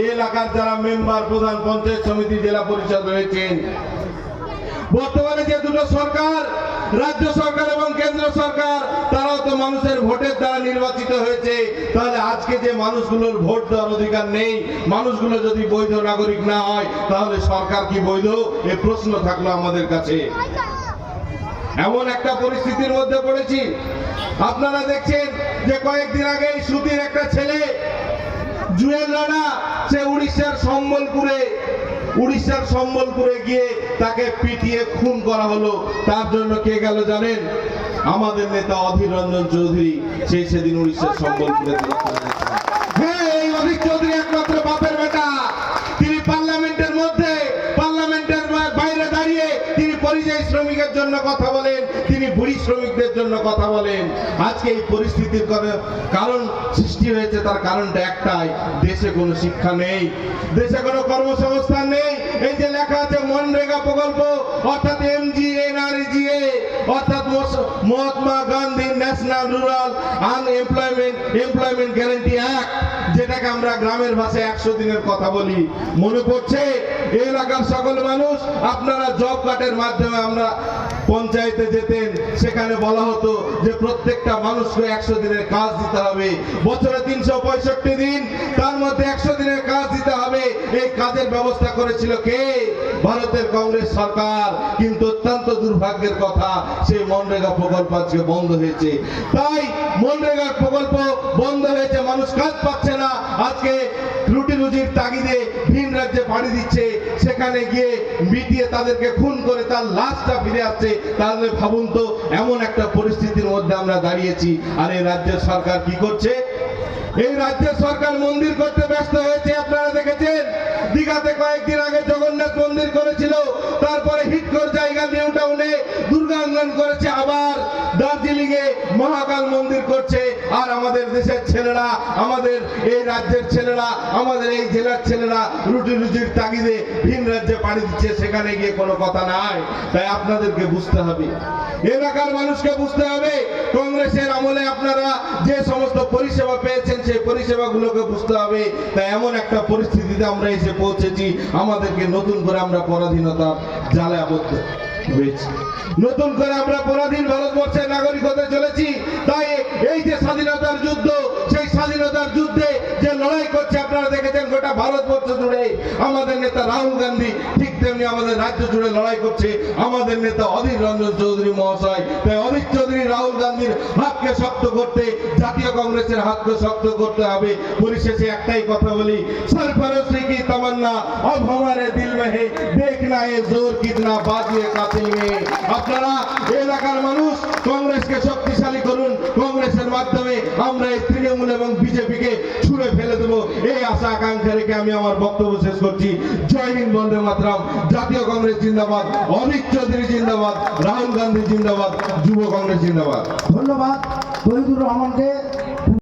এই এলাকার যারা মেম্বার, প্রধান পঞ্চায়েত সমিতি, জেলা পরিষদ রয়েছেন, বর্তমানে যে দুটো সরকার, রাজ্য সরকার এবং কেন্দ্র সরকার, তারাও তো মানুষের ভোটের দ্বারা নির্বাচিত হয়েছে। তাহলে আজকে যে মানুষগুলোর ভোট দেওয়ার অধিকার নেই, মানুষগুলো যদি বৈধ নাগরিক না হয়, তাহলে সরকার কি বৈধ? এ প্রশ্ন থাকল আমাদের কাছে। এমন একটা পরিস্থিতির মধ্যে পড়েছি। আপনারা দেখছেন যে কয়েকদিন আগে সুতির একটা ছেলে জুয়েল রানা সে উড়িষ্যার সম্বলপুরে উড়িষ্যার সম্বলপুরে গিয়ে তাকে পিটিয়ে খুন করা হলো। তার জন্য কে গেল জানেন? আমাদের নেতা অধীর রঞ্জন চৌধুরী সেই সেদিন উড়িষ্যার সম্বলপুরে হ্যাঁ এই অধীর চৌধুরী একমাত্র জন্য কথা বলেন, তিনি বুড়ি শ্রমিকদের জন্য কথা বলেন। আজকে এই পরিস্থিতির কারণ সৃষ্টি হয়েছে, তার কারণটা একটাই, দেশে কোনো শিক্ষা নেই, দেশে কোনো কর্মসংস্থান নেই। এই যে লেখা আছে, মনরেগা প্রকল্প, অর্থাৎ এমজিএনআরজিএ অর্থাৎ Mahatma Gandhi national rural unemployment, employment guarantee act, যেটাকে আমরা গ্রামের ভাষায় একশো দিনের কথা বলি। মনে পড়ছে, এলাকার সকল মানুষ, আপনারা জব কার্ডের মাধ্যমে আমরা পঞ্চায়েতে যেতেন, সেখানে বলা হতো যে প্রত্যেকটা মানুষকে একশো দিনের কাজ দিতে হবে। বছরে তিনশো পঁয়ষট্টি দিন, তার মধ্যে একশো দিনের কাজ কাজের ব্যবস্থা করেছিল কে? ভারতের কংগ্রেস সরকার। কিন্তু অত্যন্ত দুর্ভাগ্যের কথা সেই মনরেগা প্রকল্প আজকে বন্ধ হয়েছে। তাই মনরেগা প্রকল্প বন্ধ হয়েছে, মানুষ কাজ পাচ্ছে না। আজকে রুটি রুজির তাগিদে ভিন রাজ্যে পাড়ি দিচ্ছে। সেখানে গিয়ে মিটিয়ে তাদেরকে খুন করে তার লাশটা ফিরে আসছে। তাহলে ভাবুন তো, এমন একটা পরিস্থিতির মধ্যে আমরা দাঁড়িয়েছি। আর এই রাজ্যের সরকার কি করছে? এই রাজ্য সরকার মন্দির করতে ব্যস্ত হয়েছে, আপনারা দেখেছেন? দীঘাতে কয়েকদিন আগে জগন্নাথ মন্দির করেছিল, তারপরে হিটকর জায়গা নিউ টাউনে দুর্গাঙ্গন করেছে, আবার এ মহাকাল মন্দির করছে। আর আমাদের দেশের ছেলেরা, আমাদের এই রাজ্যের ছেলেরা, আমাদের এই জেলার ছেলেরা রুটি রুজির তাগিদে ভিন রাজ্যে পাড়ি দিচ্ছে, সেখানে গিয়ে কোনো কথা নাই। তাই আপনাদেরকে বুঝতে হবে। এলাকার মানুষকে বুঝতে হবে, কংগ্রেসের আমলে আপনারা যে সমস্ত পরিষেবা পেয়েছেন, সেই পরিষেবাগুলোকে বুঝতে হবে। তাই এমন একটা পরিস্থিতিতে আমরা এসে পৌঁছেছি, আমাদেরকে নতুন করে আমরা পরাধীনতার জালে আবদ্ধ নতুন করে আমরা পরাধীন ভারতবর্ষের নাগরিক হতে চলেছি, তাই এই যে স্বাধীনতার যুদ্ধ, সেই স্বাধীনতার যুদ্ধে যে লড়াই করছে, আপনারা দেখেছেন গোটা ভারতবর্ষ জুড়ে আমাদের নেতা রাহুল গান্ধী ঠিক তেমনি আমাদের রাজ্য জুড়ে লড়াই করছে। আমাদের নেতা অধীর রঞ্জন চৌধুরী মহাশয়, তাই অধীর চৌধুরী রাহুল গান্ধীর হাতকে শক্ত করতে, জাতীয় কংগ্রেসের হাতকে শক্ত করতে হবে। পরিশেষে একটাই কথা বলি সরফরোশি কি তামান্না अब हमारे दिल में है देखना है जोर कितना बाजिए कातिल में আপনারা এলাকার মানুষ কংগ্রেসকে শক্তিশালী করুন কংগ্রেসের মাধ্যমে আমরা এই তৃণমূল এবং বিজেপিকে ছুঁড়ে ফেলে দেবো এই আশা আকাঙ্ক্ষা রেখে আমি আমার বক্তব্য শেষ করছি জয় হিন্দ বন্দে মাতরম জাতীয় কংগ্রেস জিন্দাবাদ অমিত চৌধুরী জিন্দাবাদ রাহুল গান্ধী জিন্দাবাদ যুব কংগ্রেস জিন্দাবাদ ধন্যবাদ তহিদুর রহমানকে